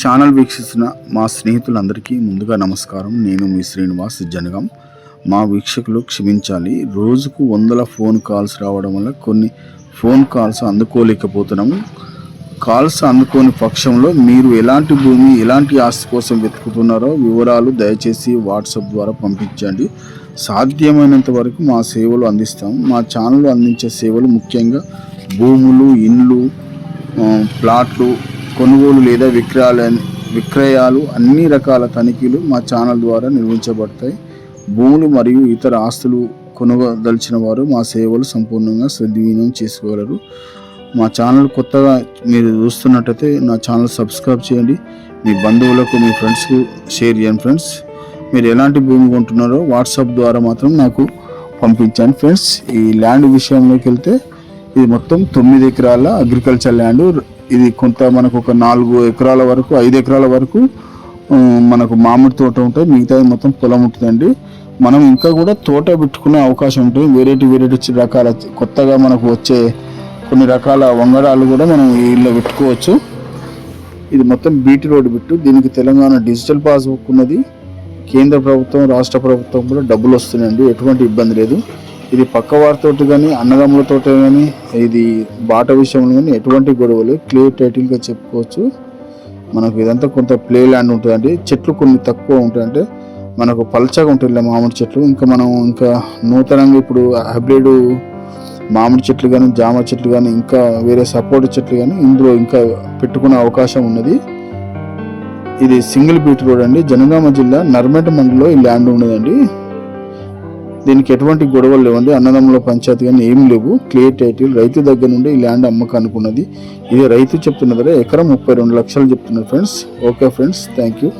Channel వీక్షిస్తున్న మా స్నేహితులందరికీ ముందుగా నమస్కారం. నేను మీ శ్రీనివాస్ జనగం. మా వీక్షకులు క్షమించాలి. రోజుకు వందల ఫోన్ కాల్స్ రావడం వల్ల కొన్ని ఫోన్ కాల్స్ అందుకోలేకపోతున్నాము. కాల్స్ అందుకోని పక్షంలో మీరు ఎలాంటి భూమి ఎలాంటి ఆస్తి కోసం వెతుకుతున్నారో వివరాలు దయచేసి వాట్సాప్ ద్వారా పంపించండి. సాధ్యమైనంత వరకు మా సేవలు అందిస్తాం. మా ఛానల్ అందించే సేవలు ముఖ్యంగా భూములు ఇండ్లు ప్లాట్లు కొనుగోలు లేదా విక్రయాలు విక్రయాలు అన్ని రకాల తనిఖీలు మా ఛానల్ ద్వారా నిర్వహించబడతాయి. భూములు మరియు ఇతర ఆస్తులు కొనుగోదలిచిన వారు మా సేవలు సంపూర్ణంగా సద్వినియోగం చేసుకోగలరు. మా ఛానల్ కొత్తగా మీరు చూస్తున్నట్టయితే నా ఛానల్ సబ్స్క్రైబ్ చేయండి. మీ బంధువులకు మీ ఫ్రెండ్స్కు షేర్ చేయండి ఫ్రెండ్స్. మీరు ఎలాంటి భూమి కొంటున్నారో వాట్సాప్ ద్వారా మాత్రం నాకు పంపించండి ఫ్రెండ్స్. ఈ ల్యాండ్ విషయంలోకి వెళ్తే ఇది మొత్తం తొమ్మిది ఎకరాల అగ్రికల్చర్ ల్యాండ్. ఇది కొంత మనకు ఒక నాలుగు ఎకరాల వరకు ఐదు ఎకరాల వరకు మనకు మామిడి తోట ఉంటుంది మిగతాది మొత్తం పొలం ఉంటుందండి. మనం ఇంకా కూడా తోట పెట్టుకునే అవకాశం ఉంటుంది. వెరైటీ వెరైటీ రకాల కొత్తగా మనకు వచ్చే కొన్ని రకాల వంగడాలు కూడా మనం వీళ్ళు పెట్టుకోవచ్చు. ఇది మొత్తం బీటీ రోడ్ బిట్టు. దీనికి తెలంగాణ డిజిటల్ పాస్బుక్ ఉన్నది. కేంద్ర ప్రభుత్వం రాష్ట్ర ప్రభుత్వం కూడా డబ్బులు వస్తున్నాయండి. ఎటువంటి ఇబ్బంది లేదు. ఇది పక్కవారితోటి కానీ అన్నదమ్ములతో కానీ ఇది బాట విషయంలో కానీ ఎటువంటి గొడవలు క్లియర్ టైటిల్గా చెప్పుకోవచ్చు. మనకు ఇదంతా కొంత ప్లే ల్యాండ్ ఉంటుందండి. చెట్లు కొన్ని తక్కువ ఉంటాయంటే మనకు పల్చగా ఉంటుంది మామిడి చెట్లు. ఇంకా మనం ఇంకా నూతనంగా ఇప్పుడు హైబ్రిడ్ మామిడి చెట్లు కానీ జామ చెట్లు కానీ ఇంకా వేరే సపోర్ట్ చెట్లు కానీ ఇందులో ఇంకా పెట్టుకునే అవకాశం ఉన్నది. ఇది సింగిల్ బీట్ రోడ్ అండి. జనగామ జిల్లా నర్మేట మండలిలో ఈ ల్యాండ్ ఉన్నదండి దీనికి ఎటువంటి గొడవలు లేవండి అన్నదమ్ముల పంచాయతీ కానీ ఏం లేవు. క్లియర్ టైటిల్ రైతు దగ్గర నుండి ఈ ల్యాండ్ అమ్మకానికి ఉన్నది ఇది రైతు చెప్తున్న ధర ఎకరం ముప్పై రెండు లక్షలు చెప్తున్నారు friends. Okay friends thank you.